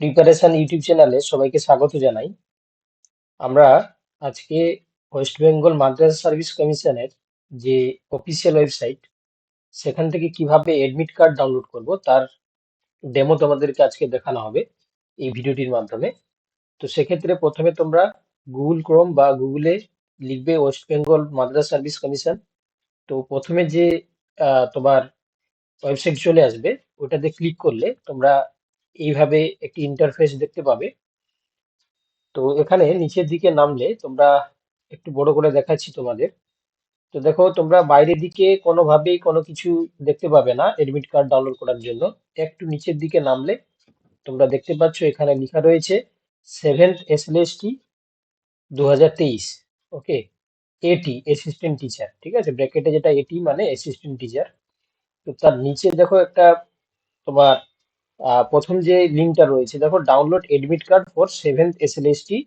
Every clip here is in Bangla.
প্রিপারেশন ইউটিউব চ্যানেলে সবাইকে স্বাগত জানাই। আমরা আজকে ওয়েস্ট বেঙ্গল মাদ্রাসা সার্ভিস কমিশনের যে অফিসিয়াল ওয়েবসাইট সেখান থেকে কীভাবে এডমিট কার্ড ডাউনলোড করব, তার ডেমো তোমাদেরকে আজকে দেখানো হবে এই ভিডিওটির মাধ্যমে। তো সেক্ষেত্রে প্রথমে তোমরা গুগল ক্রোম বা গুগলে লিখবে West Bengal Madrasah service commission তো প্রথমে যে তোমার ওয়েবসাইট চলে আসবে, ওটাতে ক্লিক করলে তোমরা এইভাবে একটি ইন্টারফেস দেখতে পাবে। তো এখানে নিচের দিকে নামলে তোমরা একটু বড় করে দেখাচ্ছি তোমাদের। তো দেখো, তোমরা বাইরের দিকে কোনোভাবেই কোনো কিছু দেখতে পাবে না এডমিট কার্ড ডাউনলোড করার জন্য। একটু নিচের দিকে নামলে তোমরা দেখতে পাচ্ছ এখানে লেখা রয়েছে সেভেন্থ এসএলএসটি দু হাজার তেইশ ওকে এটি অ্যাসিস্ট্যান্ট টিচার ঠিক আছে? ব্র্যাকেটে যেটা এটি মানে অ্যাসিস্ট্যান্ট টিচার তো তার নিচে দেখো একটা তোমার প্রথম যে লিঙ্কটা রয়েছে, দেখো download admit card for seventh SLST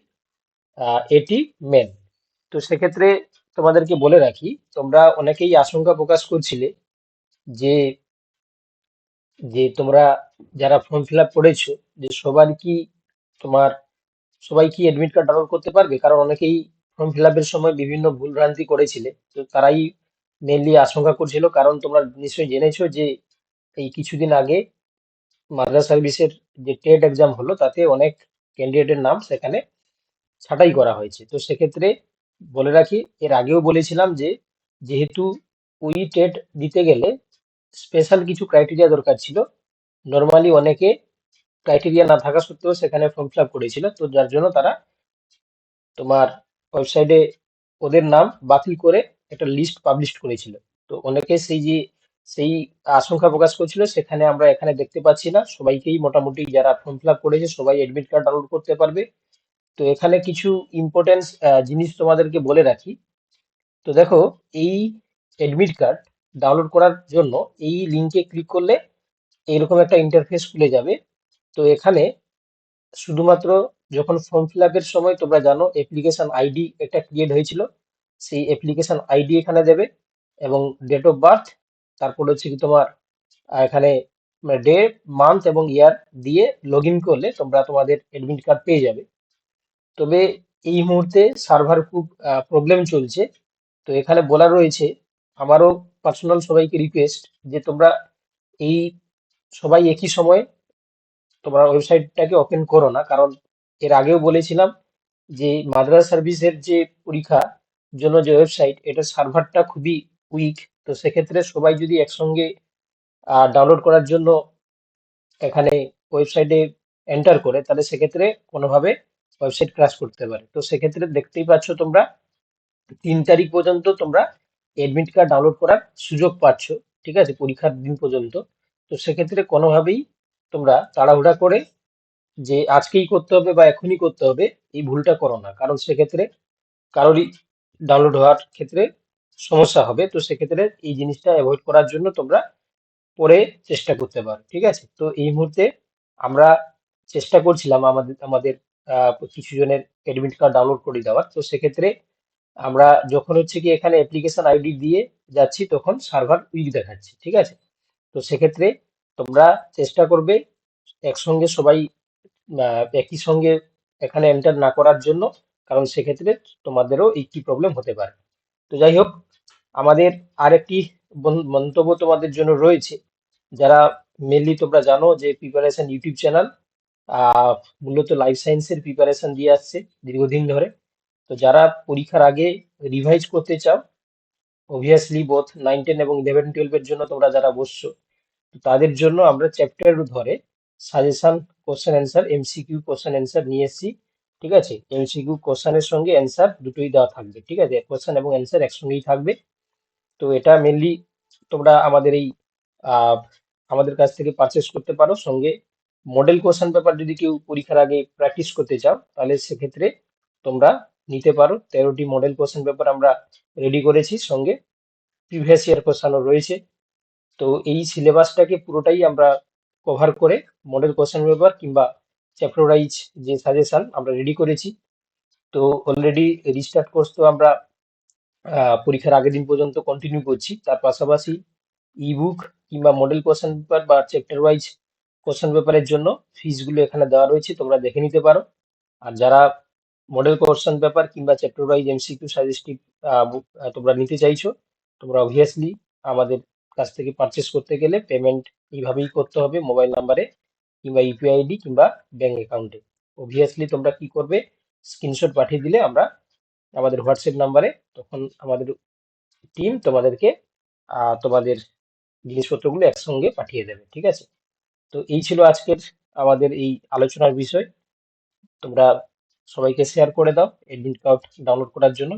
এটি মেন তো সেক্ষেত্রে তোমাদেরকে বলে রাখি, তোমরা অনেকেই আশঙ্কা প্রকাশ করছিলে যে যে তোমরা যারা ফর্ম ফিল আপ করেছ, যে সবার কি তোমার, সবাই কি এডমিট কার্ড ডাউনলোড করতে পারবে? কারণ অনেকেই ফর্ম ফিল আপের সময় বিভিন্ন ভুলভ্রান্তি করেছিলে। তো তারাই মেনলি আশঙ্কা করছিল, কারণ তোমরা নিশ্চয়ই জেনেছো যে এই কিছুদিন আগে মাদ্রাসা সার্ভিসের যে টেট এক্সাম হলো, তাতে অনেক ক্যান্ডিডেটের নাম সেখানে ছাঁটাই করা হয়েছে। তো সেক্ষেত্রে বলে রাখি, এর আগেও বলেছিলাম যে, যেহেতু ওই টেট দিতে গেলে স্পেশাল কিছু ক্রাইটেরিয়া দরকার ছিল নর্মালি অনেকে ক্রাইটেরিয়া না থাকা সত্ত্বেও সেখানে ফর্ম ফিল আপ করেছিল। তো যার জন্য তারা তোমার ওয়েবসাইটে ওদের নাম বাতিল করে একটা লিস্ট পাবলিশ করেছিল। তো অনেকে সেই যে সেই আশঙ্কা প্রকাশ করছিল। সেখানে আমরা এখানে দেখতে পাচ্ছি না। সবাইকেই মোটামুটি যারা ফর্ম ফিল আপ করেছে, সবাই এডমিট কার্ড ডাউনলোড করতে পারবে। তো এখানে কিছু ইম্পর্টেন্স জিনিস তোমাদেরকে বলে রাখি। তো দেখো, এই এডমিট কার্ড ডাউনলোড করার জন্য এই লিঙ্কে ক্লিক করলে এইরকম একটা ইন্টারফেস খুলে যাবে। তো এখানে শুধুমাত্র যখন ফর্ম ফিল আপের সময় তোমরা জানো অ্যাপ্লিকেশন আইডি একটা ক্রিয়েট হয়েছিল। সেই অ্যাপ্লিকেশন আইডি এখানে দেবে এবং ডেট অফ বার্থ তারপর হচ্ছে কি তোমার এখানে ডে মান্থ এবং ইয়ার দিয়ে লগ করলে তোমরা তোমাদের অ্যাডমিট কার্ড পেয়ে যাবে। তবে এই মুহূর্তে সার্ভার খুব প্রবলেম চলছে। তো এখানে বলা রয়েছে, আমারও পার্সোনাল সবাইকে রিকোয়েস্ট যে তোমরা এই সবাই একই সময় তোমরা ওয়েবসাইটটাকে ওপেন করো না। কারণ এর আগেও বলেছিলাম যে মাদ্রাস সার্ভিসের যে পরীক্ষা জন্য যে ওয়েবসাইট এটার সার্ভারটা খুবই উইক তো সেক্ষেত্রে সবাই যদি একসঙ্গে ডাউনলোড করার জন্য এখানে ওয়েবসাইটে এন্টার করে, তাহলে সেক্ষেত্রে কোনোভাবে ওয়েবসাইট ক্রাশ করতে পারে। তো সেক্ষেত্রে দেখতেই পাচ্ছ তোমরা, তিন তারিখ পর্যন্ত তোমরা এডমিট কার্ড ডাউনলোড করার সুযোগ পাচ্ছ, ঠিক আছে? পরীক্ষার দিন পর্যন্ত। তো সেক্ষেত্রে কোনোভাবেই তোমরা তাড়াহুড়া করে যে আজকেই করতে হবে বা এখনই করতে হবে, এই ভুলটা করো না। কারণ সেক্ষেত্রে কারোরই ডাউনলোড হওয়ার ক্ষেত্রে সমস্যা হবে, তো সেক্ষেত্রে এই জিনিসটা অ্যাভয়েড করার জন্য তোমরা পরে চেষ্টা করতে পারো, ঠিক আছে? তো এই মুহূর্তে আমরা চেষ্টা করছিলাম আমাদের আমাদের কিছু জনের অ্যাডমিট কার্ড ডাউনলোড করে দেওয়ার, তো সেক্ষেত্রে আমরা যখন হচ্ছে কি এখানে অ্যাপ্লিকেশন আইডি দিয়ে যাচ্ছি, তখন সার্ভার উইক দেখাচ্ছে, ঠিক আছে? তো সেক্ষেত্রে তোমরা চেষ্টা করবে একসঙ্গে সবাই একই সঙ্গে এখানে এন্টার না করার জন্য, কারণ সেক্ষেত্রে তোমাদেরও একটি প্রবলেম হতে পারে। তো যাই হোক আমাদের আরেকটি মন্তব্য তোমাদের জন্য রয়েছে। যারা মেনলি তোমরা জানো যে প্রিপারেশন ইউটিউব চ্যানেল মূলত লাইফ সায়েন্সের প্রিপারেশন দিয়ে আসছে দীর্ঘদিন ধরে। তো যারা পরীক্ষার আগে রিভাইজ করতে চাও অবভিয়াসলি বোথ নাইন টেন এবং ইলেভেন টুয়েলভের জন্য তোমরা যারা বসছো তাদের জন্য আমরা চ্যাপ্টার ধরে suggestion question answer MCQ question answer নিয়ে এসেছি, ঠিক আছে? এমসিকিউ কোশ্চেনের সঙ্গে অ্যান্সার দুটোই দেওয়া থাকবে, ঠিক আছে? কোশ্চেন এবং অ্যান্সার একসঙ্গেই থাকবে। তো এটা মেনলি তোমরা আমাদের এই আমাদের কাছ থেকে পারচেস করতে পারো। সঙ্গে মডেল কোশ্চেন পেপার যদি কেউ পরীক্ষার আগে প্র্যাকটিস করতে চাও, তাহলে সেক্ষেত্রে তোমরা নিতে পারো। তেরোটি মডেল কোশ্চেন পেপার আমরা রেডি করেছি। সঙ্গে প্রিভিয়াস ইয়ার কোশ্চেনও রয়েছে। তো এই সিলেবাসটাকে পুরোটাই আমরা কভার করে মডেল কোশ্চেন পেপার কিংবা চ্যাপ্টার ওয়াইজ যে সাজেশন আমরা রেডি করেছি। তো অলরেডি রিস্টার্ট কোর্স তো আমরা পরীক্ষার আগের দিন পর্যন্ত কন্টিনিউ করছি। তার পাশাপাশি ইবুক কিংবা মডেল কোশ্চেন পেপার বা চ্যাপ্টার ওয়াইজ কোশ্চেন পেপারের জন্য ফিসগুলো এখানে দেওয়া রয়েছে, তোমরা দেখে নিতে পারো। আর যারা মডেল কোশ্চেন পেপার কিংবা চ্যাপ্টার ওয়াইজ এমসিকিউ সাজেস্টিভ তোমরা নিতে চাইছো, তোমরা অবভিয়াসলি আমাদের কাছ থেকে পারচেস করতে গেলে পেমেন্ট এইভাবেই করতে হবে মোবাইল নাম্বারে কিংবা ইউপিআই আইডি কিংবা ব্যাংক অ্যাকাউন্টে অবভিয়াসলি তোমরা কি করবে স্ক্রিনশট পাঠিয়ে দিলে আমরা আমাদের হোয়াটসঅ্যাপ নাম্বারে তখন আমাদের টিম তোমাদেরকে তোমাদের জিনিসপত্রগুলো একসঙ্গে পাঠিয়ে দেবে, ঠিক আছে? তো এই ছিল আজকের আমাদের এই আলোচনার বিষয়। তোমরা সবাইকে শেয়ার করে দাও এডমিট কার্ড ডাউনলোড করার জন্য।